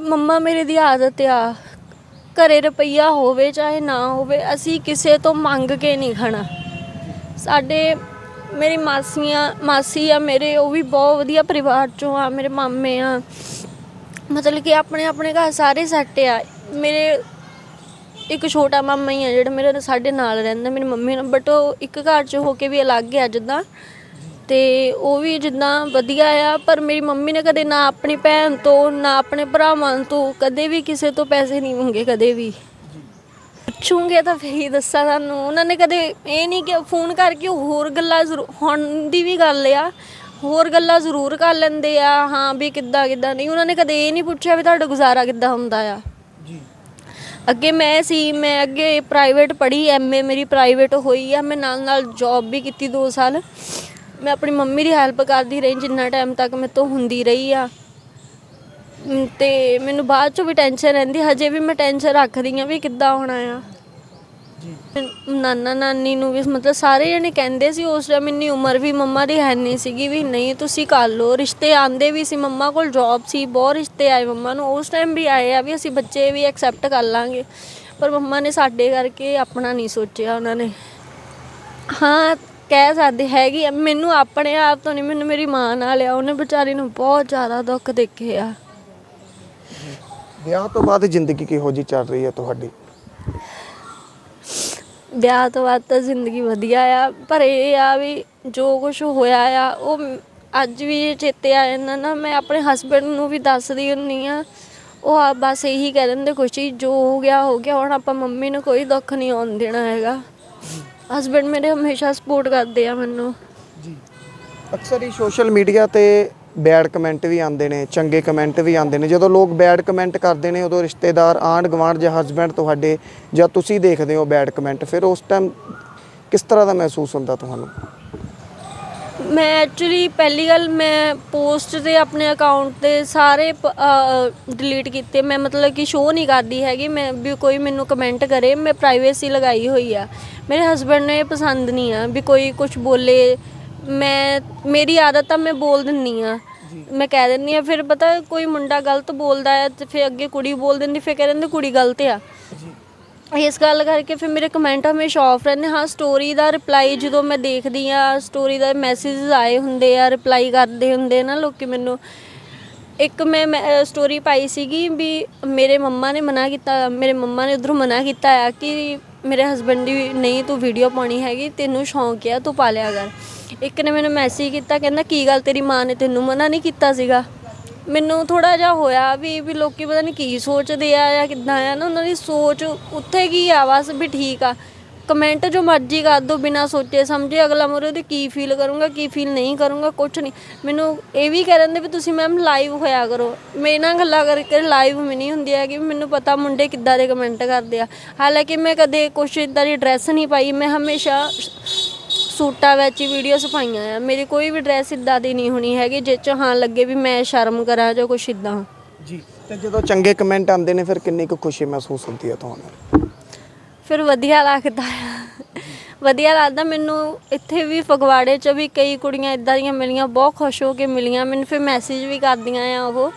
ਮੰਮਾ ਮੇਰੇ ਦੀ ਆਦਤ ਆ। ਘਰੇ ਰੁਪਈਆ ਹੋਵੇ ਚਾਹੇ ਨਾ ਹੋਵੇ, ਅਸੀਂ ਕਿਸੇ ਤੋਂ ਮੰਗ ਕੇ ਨਹੀਂ ਖਾਣਾ। ਸਾਡੇ ਮੇਰੀ ਮਾਸੀਆਂ, ਮਾਸੀ ਆ ਮੇਰੇ, ਉਹ ਵੀ ਬਹੁਤ ਵਧੀਆ ਪਰਿਵਾਰ ਚੋਂ ਆ, ਮੇਰੇ ਮਾਮੇ ਆ। ਮਤਲਬ ਕਿ ਆਪਣੇ ਆਪਣੇ ਘਰ ਸਾਰੇ ਸੈੱਟ ਆ। ਮੇਰੇ ਇੱਕ ਛੋਟਾ ਮਾਮਾ ਹੀ ਆ ਜਿਹੜਾ ਮੇਰੇ ਸਾਡੇ ਨਾਲ ਰਹਿੰਦਾ, ਮੇਰੀ ਮੰਮੀ ਨਾਲ। ਬਟ ਉਹ ਇੱਕ ਘਰ 'ਚ ਹੋ ਕੇ ਵੀ ਅਲੱਗ ਆ ਜਿੱਦਾਂ। ਤੇ ਉਹ ਵੀ ਜਿੱਦਾਂ ਵਧੀਆ ਆ ਪਰ ਮੇਰੀ ਮੰਮੀ ਨੇ ਕਦੇ ਨਾ ਆਪਣੀ ਭੈਣ ਤੋਂ ਨਾ ਆਪਣੇ ਭਰਾਵਾਂ ਤੋਂ ਕਦੇ ਵੀ ਕਿਸੇ ਤੋਂ ਪੈਸੇ ਨਹੀਂ ਮੰਗੇ ਕਦੇ ਵੀ। ਪੁੱਛੂਗੇ ਤਾਂ ਫੇਰ ਹੀ ਦੱਸਾਂ ਤੁਹਾਨੂੰ। ਉਹਨਾਂ ਨੇ ਕਦੇ ਇਹ ਨਹੀਂ ਕਿ ਫੋਨ ਕਰਕੇ ਹੋਰ ਗੱਲਾਂ ਜ਼ਰੂਰ ਹੁਣ ਦੀ ਵੀ ਗੱਲ ਆ ਹੋਰ ਗੱਲਾਂ ਜ਼ਰੂਰ ਕਰ ਲੈਂਦੇ ਆ ਹਾਂ ਵੀ ਕਿੱਦਾਂ ਕਿੱਦਾਂ ਨਹੀਂ। ਉਹਨਾਂ ਨੇ ਕਦੇ ਇਹ ਨਹੀਂ ਪੁੱਛਿਆ ਵੀ ਤੁਹਾਡਾ ਗੁਜ਼ਾਰਾ ਕਿੱਦਾਂ ਹੁੰਦਾ ਆ। ਜੀ। ਅੱਗੇ ਮੈਂ ਸੀ ਮੈਂ ਅੱਗੇ ਪ੍ਰਾਈਵੇਟ ਪੜ੍ਹੀ ਐਮਏ ਮੇਰੀ ਪ੍ਰਾਈਵੇਟ ਹੋਈ ਆ ਮੈਂ ਨਾਲ ਨਾਲ ਜੌਬ ਵੀ ਕੀਤੀ 2 ਸਾਲ। ਮੈਂ ਆਪਣੀ ਮੰਮੀ ਦੀ ਹੈਲਪ ਕਰਦੀ ਰਹੀ ਜਿੰਨਾ ਟਾਈਮ ਤੱਕ ਮੇਰੇ ਤੋਂ ਹੁੰਦੀ ਰਹੀ ਆ। ਤੇ ਮੈਨੂੰ ਬਾਅਦ ਚੋਂ ਵੀ ਟੈਨਸ਼ਨ ਰਹਿੰਦੀ ਹਜੇ ਵੀ ਮੈਂ ਟੈਨਸ਼ਨ ਰੱਖਦੀ ਆ ਵੀ ਕਿੱਦਾਂ ਹੋਣਾ ਆ। ਜੀ। ਨਾਨਾ ਨਾਨੀ ਨੂੰ ਵੀ ਮਤਲਬ ਸਾਰੇ ਜਣੇ ਕਹਿੰਦੇ ਸੀ ਉਸ ਟਾਈਮ ਇੰਨੀ ਉਮਰ ਵੀ ਮੰਮਾ ਦੀ ਹੈ ਨਹੀਂ ਸੀਗੀ ਵੀ ਨਹੀਂ ਤੁਸੀਂ ਕਰ ਲਓ। ਰਿਸ਼ਤੇ ਆਂਦੇ ਵੀ ਸੀ ਮੰਮਾ ਕੋਲ ਜੌਬ ਸੀ ਬਹੁਤ ਰਿਸ਼ਤੇ ਆਏ ਮੰਮਾ ਨੂੰ। ਉਸ ਟਾਈਮ ਵੀ ਆਏ ਆ ਵੀ ਅਸੀਂ ਬੱਚੇ ਵੀ ਐਕਸੈਪਟ ਕਰ ਲਾਂਗੇ। ਪਰ ਮੰਮਾ ਨੇ ਸਾਡੇ ਕਰਕੇ ਆਪਣਾ ਨਹੀਂ ਸੋਚਿਆ ਉਹਨਾਂ ਨੇ। ਹਾਂ ਕਹਿ ਸਕਦੇ ਹੈਗੀ ਆ। ਮੈਨੂੰ ਆਪਣੇ ਆਪ ਤੋਂ ਨਹੀਂ ਮੈਨੂੰ ਮੇਰੀ ਮਾਂ ਨਾਲ ਆ ਉਹਨੇ ਵਿਚਾਰੀ ਨੂੰ ਬਹੁਤ ਜ਼ਿਆਦਾ ਦੁੱਖ ਦੇਖੇ ਆ ਵਿਆਹ ਤੋਂ ਬਾਅਦ ਜ਼ਿੰਦਗੀ ਕਿਹੋ ਜੀ ਚੱਲ ਰਹੀ ਹੈ ਤੁਹਾਡੀ ਵਿਆਹ ਤੋਂ ਬਾਅਦ ਤਾਂ ਜ਼ਿੰਦਗੀ ਵਧੀਆ ਆ ਪਰ ਇਹ ਆ ਵੀ ਜੋ ਕੁਝ ਹੋਇਆ ਆ ਉਹ ਅੱਜ ਵੀ ਚੇਤੇ ਆ ਜਾਂਦਾ ਨਾ ਮੈਂ ਆਪਣੇ ਹਸਬੰਡ ਨੂੰ ਵੀ ਦੱਸਦੀ ਹੁੰਨੀ ਆ ਉਹ ਆ ਬਸ ਇਹੀ ਕਹਿ ਦਿੰਦੇ ਖੁਸ਼ੀ ਜੋ ਹੋ ਗਿਆ ਹੋ ਗਿਆ ਹੁਣ ਆਪਾਂ ਮੰਮੀ ਨੂੰ ਕੋਈ ਦੁੱਖ ਨਹੀਂ ਆਉਣ ਦੇਣਾ ਹੈਗਾ ਹਸਬੰਡ ਮੇਰੇ ਹਮੇਸ਼ਾ ਸਪੋਰਟ ਕਰਦੇ ਆ ਮੈਨੂੰ। ਜੀ। ਅਕਸਰ ਹੀ ਸੋਸ਼ਲ ਮੀਡੀਆ ਤੇ ਬੈਡ ਕਮੈਂਟ ਵੀ ਆਉਂਦੇ ਨੇ, ਚੰਗੇ ਕਮੈਂਟ ਵੀ ਆਉਂਦੇ ਨੇ। ਜਦੋਂ ਲੋਕ ਬੈਡ ਕਮੈਂਟ ਕਰਦੇ ਨੇ, ਉਦੋਂ ਰਿਸ਼ਤੇਦਾਰ ਆਂਢ ਗੁਆਂਢ ਜਾਂ ਹਸਬੰਡ ਤੁਹਾਡੇ ਜਾਂ ਤੁਸੀਂ ਦੇਖਦੇ ਹੋ ਬੈਡ ਕਮੈਂਟ ਫਿਰ ਉਸ ਟਾਈਮ ਕਿਸ ਤਰ੍ਹਾਂ ਦਾ ਮਹਿਸੂਸ ਹੁੰਦਾ ਤੁਹਾਨੂੰ? ਮੈਂ ਐਕਚੁਅਲੀ ਪਹਿਲੀ ਗੱਲ ਮੈਂ ਪੋਸਟ ਤੇ ਆਪਣੇ ਅਕਾਊਂਟ ਤੇ ਸਾਰੇ ਡਿਲੀਟ ਕੀਤੇ। ਮੈਂ ਮਤਲਬ ਕਿ ਸ਼ੋਅ ਨਹੀਂ ਕਰਦੀ ਹੈਗੀ। ਮੈਂ ਵੀ ਕੋਈ ਮੈਨੂੰ ਕਮੈਂਟ ਕਰੇ ਮੈਂ ਪ੍ਰਾਈਵੇਸੀ ਲਗਾਈ ਹੋਈ ਆ। ਮੇਰੇ ਹਸਬੰਡ ਨੂੰ ਇਹ ਪਸੰਦ ਨਹੀਂ ਆ ਵੀ ਕੋਈ ਕੁਝ ਬੋਲੇ। ਮੈਂ ਮੇਰੀ ਆਦਤ ਆ ਮੈਂ ਬੋਲ ਦਿੰਨੀ ਆ। ਮੈਂ ਕਹਿ ਦਿੰਨੀ ਆ ਫਿਰ ਪਤਾ ਕੋਈ ਮੁੰਡਾ ਗਲਤ ਬੋਲਦਾ ਹੈ ਤੇ ਫਿਰ ਅੱਗੇ ਕੁੜੀ ਬੋਲ ਦਿੰਦੀ ਫਿਰ ਕਹਿ ਦਿੰਦੇ ਕੁੜੀ ਗਲਤ ਆ। ਇਸ ਗੱਲ ਕਰਕੇ ਫਿਰ ਮੇਰੇ ਕਮੈਂਟ ਹਮੇਸ਼ਾ ਆਫ ਰਹਿੰਦੇ। ਹਾਂ ਸਟੋਰੀ ਦਾ ਰਿਪਲਾਈ ਜਦੋਂ ਮੈਂ ਦੇਖਦੀ ਆ ਸਟੋਰੀ ਦਾ ਮੈਸੇजेस ਆਏ ਹੁੰਦੇ ਆ ਰਿਪਲਾਈ ਕਰਦੇ ਹੁੰਦੇ ਨਾ ਲੋਕੀ ਮੈਨੂੰ। ਇੱਕ ਮੈਂ ਸਟੋਰੀ ਪਾਈ ਸੀਗੀ ਵੀ ਮੇਰੇ ਮੰਮਾ ਨੇ ਮਨਾ ਕੀਤਾ, ਮੇਰੇ ਮੰਮਾ ਨੇ ਉਧਰੋਂ ਮਨਾ ਕੀਤਾ ਆ ਕਿ ਮੇਰੇ ਹਸਬੰਡ ਦੀ ਨਹੀਂ ਤੂੰ ਵੀਡੀਓ ਪਾਉਣੀ ਹੈਗੀ, ਤੈਨੂੰ ਸ਼ੌਂਕ ਆ, ਤੂੰ ਪਾ ਲਿਆ ਕਰ। ਇੱਕ ਨੇ ਮੈਨੂੰ ਮੈਸੇਜ ਕੀਤਾ, ਕਹਿੰਦਾ, ਕੀ ਗੱਲ ਤੇਰੀ ਮਾਂ ਨੇ ਤੈਨੂੰ ਮਨਾ ਨਹੀਂ ਕੀਤਾ ਸੀਗਾ? ਮੈਨੂੰ ਥੋੜਾ ਜਿਹਾ ਹੋਇਆ ਵੀ ਵੀ ਲੋਕੀ ਪਤਾ ਨਹੀਂ ਕੀ ਸੋਚਦੇ ਆ ਜਾਂ ਕਿੱਦਾਂ ਆ ਨਾ, ਉਹਨਾਂ ਦੀ ਸੋਚ ਉੱਥੇ ਕੀ ਆ, ਬਸ ਵੀ ਠੀਕ ਆ। ਕਮੈਂਟ ਜੋ ਮਰਜ਼ੀ ਕਰ ਦੋ ਬਿਨਾ ਸੋਚੇ, ਸਮਝੇ, ਅਗਲਾ ਮੋਰੇ ਉਹਦੇ ਕੀ ਫੀਲ ਕਰੂੰਗਾ, ਕੀ ਫੀਲ ਨਹੀਂ ਕਰੂੰਗਾ ਕੁਝ ਨਹੀਂ। ਮੈਨੂੰ ਇਹ ਵੀ ਕਹਿ ਦਿੰਦੇ ਵੀ ਤੁਸੀਂ ਮੈਮ ਲਾਈਵ ਹੋਇਆ ਕਰੋ। ਮੇਰੇ ਨਾਲ ਗੱਲਾਂ ਕਰਕੇ ਲਾਈਵ ਵੀ ਨਹੀਂ ਹੁੰਦੀ ਹੈਗੀ, ਵੀ ਮੈਨੂੰ ਪਤਾ ਮੁੰਡੇ ਕਿੱਦਾਂ ਦੇ ਕਮੈਂਟ ਕਰਦੇ ਆ। ਹਾਲਾਂਕਿ ਮੈਂ ਕਦੇ ਕੁਛ ਇਦਾਂ ਦੀ ਡਰੈਸ ਨਹੀਂ ਪਾਈ, ਮੈਂ ਹਮੇਸ਼ਾ ਸੂਟਾਂ ਵਿੱਚ ਹੀ ਵੀਡੀਓਜ਼ ਪਾਈਆਂ ਆ। ਮੇਰੀ ਕੋਈ ਵੀ ਡਰੈਸ ਇਦਾਂ ਦੀ ਨਹੀਂ ਹੋਣੀ ਹੈਗੀ ਜਿਹ ਚ ਹਾਂ ਲੱਗੇ ਵੀ ਮੈਂ ਸ਼ਰਮ ਕਰਾਂ ਜਾਂ ਕੁਛ ਇਦਾਂ ਜੀ ਤੇ ਜਦੋਂ ਚੰਗੇ ਕਮੈਂਟ ਆਉਂਦੇ ਨੇ ਫਿਰ ਕਿੰਨੀ ਕੁ ਖੁਸ਼ੀ ਮਹਿਸੂਸ ਹੁੰਦੀ ਹੈ ਤੁਹਾਨੂੰ? ਫਿਰ ਵਧੀਆ ਲੱਗਦਾ ਆ। ਵਧੀਆ ਲੱਗਦਾ ਮੈਨੂੰ ਇੱਥੇ ਵੀ ਫਗਵਾੜੇ 'ਚ ਵੀ ਕਈ ਕੁੜੀਆਂ ਇਦਾਂ ਦੀਆਂ ਮਿਲੀਆਂ ਬਹੁਤ ਖੁਸ਼ ਹੋ ਕੇ ਮਿਲੀਆਂ। ਮੈਨੂੰ ਫਿਰ ਮੈਸੇਜ ਵੀ ਕਰਦੀਆਂ ਆ ਉਹ।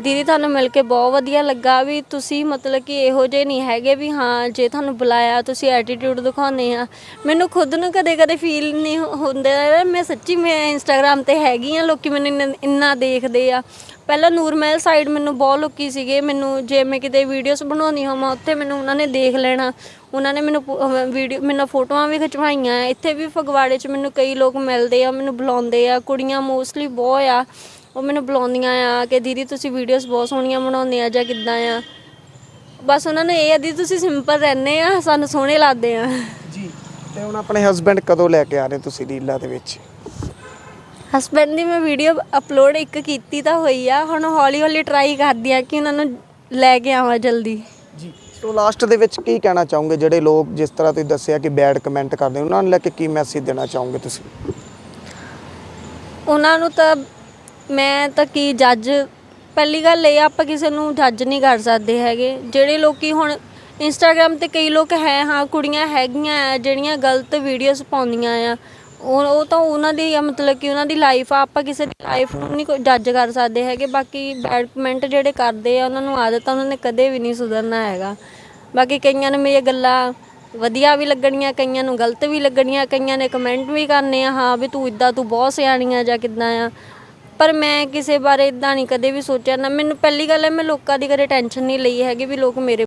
ਦੀਦੀ, ਤੁਹਾਨੂੰ ਮਿਲ ਕੇ ਬਹੁਤ ਵਧੀਆ ਲੱਗਾ ਵੀ ਤੁਸੀਂ ਮਤਲਬ ਕਿ ਇਹੋ ਜਿਹੇ ਨਹੀਂ ਹੈਗੇ ਵੀ ਹਾਂ, ਜੇ ਤੁਹਾਨੂੰ ਬੁਲਾਇਆ ਤੁਸੀਂ ਐਟੀਟਿਊਡ ਦਿਖਾਉਂਦੇ ਆ। ਮੈਨੂੰ ਖੁਦ ਨੂੰ ਕਦੇ ਕਦੇ ਫੀਲ ਨਹੀਂ ਹੁੰਦਾ ਮੈਂ ਸੱਚੀ ਮੈਂ ਇੰਸਟਾਗ੍ਰam ਤੇ ਹੈਗੀ ਆ, ਲੋਕੀ ਮੈਨੂੰ ਇੰਨਾ- ਇੰਨਾ ਦੇਖਦੇ ਆ। ਪਹਿਲਾਂ ਨੂਰਮਹਿਲ ਸਾਈਡ ਮੈਨੂੰ ਬਹੁਤ ਲੋਕੀ ਸੀਗੇ, ਮੈਨੂੰ ਜੇ ਮੈਂ ਕਿਤੇ ਵੀਡੀਓਜ਼ ਬਣਾਉਂਦੀ ਹੋਵਾਂ, ਉੱਥੇ ਮੈਨੂੰ ਉਹਨਾਂ ਨੇ ਦੇਖ ਲੈਣਾ। ਉਹਨਾਂ ਨੇ ਮੈਨੂੰ ਵੀਡੀਓ ਮੈਨੂੰ ਫੋਟੋਆਂ ਵੀ ਖਿਚਵਾਈਆਂ। ਇੱਥੇ ਵੀ ਫਗਵਾੜੇ 'ਚ ਮੈਨੂੰ ਕਈ ਲੋਕ ਮਿਲਦੇ ਆ, ਮੈਨੂੰ ਬੁਲਾਉਂਦੇ ਆ। ਕੁੜੀਆਂ ਮੋਸਟਲੀ ਬਹੁਤ ਆ। ਉਹ ਮੈਨੂੰ ਬੁਲਾਉਂਦੀਆਂ ਆ ਕਿ ਦੀਦੀ ਤੁਸੀਂ ਵੀਡੀਓਜ਼ ਬਹੁਤ ਸੋਹਣੀਆਂ ਬਣਾਉਂਦੇ ਆ ਜਾਂ ਕਿੱਦਾਂ ਆ। ਬਸ ਉਹਨਾਂ ਨੇ ਇਹ ਆ ਦੀਦੀ ਤੁਸੀਂ ਸਿੰਪਲ ਰਹਿੰਦੇ ਆ ਸਾਨੂੰ ਸੋਹਣੇ ਲੱਗਦੇ ਆ। ਜੀ ਤੇ ਹੁਣ ਆਪਣੇ ਹਸਬੰਡ ਕਦੋਂ ਲੈ ਕੇ ਆ ਰਹੇ ਤੁਸੀਂ ਰੀਲਾਂ ਦੇ ਵਿੱਚ? ਹਸਬੈਂਡ ਦੀ ਮੈਂ ਵੀਡੀਓ ਅਪਲੋਡ ਇੱਕ ਕੀਤੀ ਤਾਂ ਹੋਈ ਆ ਹੁਣ ਹੌਲੀ ਹੌਲੀ ਟਰਾਈ ਕਰਦੀ ਆ ਕਿ ਉਹਨਾਂ ਨੂੰ ਲੈ ਕੇ ਆਵਾਂ ਜਲਦੀ। ਜੀ ਸੋ ਲਾਸਟ ਦੇ ਵਿੱਚ ਕੀ ਕਹਿਣਾ ਚਾਹੋਗੇ ਜਿਹੜੇ ਲੋਕ ਜਿਸ ਤਰ੍ਹਾਂ ਤੁਸੀਂ ਦੱਸਿਆ ਕਿ ਬੈਡ ਕਮੈਂਟ ਕਰਦੇ ਉਹਨਾਂ ਨੂੰ ਲੈ ਕੇ ਕੀ ਮੈਸੇਜ ਦੇਣਾ ਚਾਹੋਗੇ ਤੁਸੀਂ? ਉਹਨਾਂ ਨੂੰ ਤਾਂ ਮੈਂ ਤਾਂ ਕੀ ਜੱਜ ਪਹਿਲੀ ਗੱਲ ਇਹ ਆ, ਆਪਾਂ ਕਿਸੇ ਨੂੰ ਜੱਜ ਨਹੀਂ ਕਰ ਸਕਦੇ ਹੈਗੇ। ਜਿਹੜੇ ਲੋਕੀ ਹੁਣ ਇੰਸਟਾਗ੍ਰam ਤੇ ਕਈ ਲੋਕ ਹੈ ਹਾਂ ਕੁੜੀਆਂ ਹੈਗੀਆਂ ਆ ਜਿਹੜੀਆਂ ਗਲਤ ਵੀਡੀਓਜ਼ ਪਾਉਂਦੀਆਂ ਆ। ਉਹ ਉਹ ਤਾਂ ਉਹਨਾਂ ਦੀ ਆ, ਮਤਲਬ ਕਿ ਉਹਨਾਂ ਦੀ ਲਾਈਫ ਆ ਆਪਾਂ ਕਿਸੇ ਦੀ ਲਾਈਫ ਨੂੰ ਨਹੀਂ ਕੋਈ ਜੱਜ ਕਰ ਸਕਦੇ ਹੈਗੇ। ਬਾਕੀ ਬੈਡ ਕਮੈਂਟ ਜਿਹੜੇ ਕਰਦੇ ਆ ਉਹਨਾਂ ਨੂੰ ਆਦਤ ਆ ਉਹਨਾਂ ਨੇ ਕਦੇ ਵੀ ਨਹੀਂ ਸੁਧਰਨਾ ਹੈਗਾ। ਬਾਕੀ ਕਈਆਂ ਨੂੰ ਮੇਰੀਆਂ ਗੱਲਾਂ ਵਧੀਆ ਵੀ ਲੱਗਣੀਆਂ ਕਈਆਂ ਨੂੰ ਗਲਤ ਵੀ ਲੱਗਣੀਆਂ ਕਈਆਂ ਨੇ ਕਮੈਂਟ ਵੀ ਕਰਨੇ ਆ ਹਾਂ ਵੀ ਤੂੰ ਇਦਾਂ ਤੂੰ ਬਹੁਤ ਸਿਆਣੀ ਆ ਜਾਂ ਕਿੱਦਾਂ ਆ। ਪਰ ਮੈਂ ਕਿਸੇ ਬਾਰੇ ਇਦਾਂ ਨਹੀਂ ਕਦੇ ਵੀ ਸੋਚਿਆ, ਨਾ ਮੈਨੂੰ ਪਹਿਲੀ ਗੱਲ ਹੈ ਮੈਂ ਲੋਕਾਂ ਦੀ ਕਦੇ ਟੈਨਸ਼ਨ ਨਹੀਂ ਲਈ ਹੈਗੀ ਵੀ ਲੋਕ ਮੇਰੇ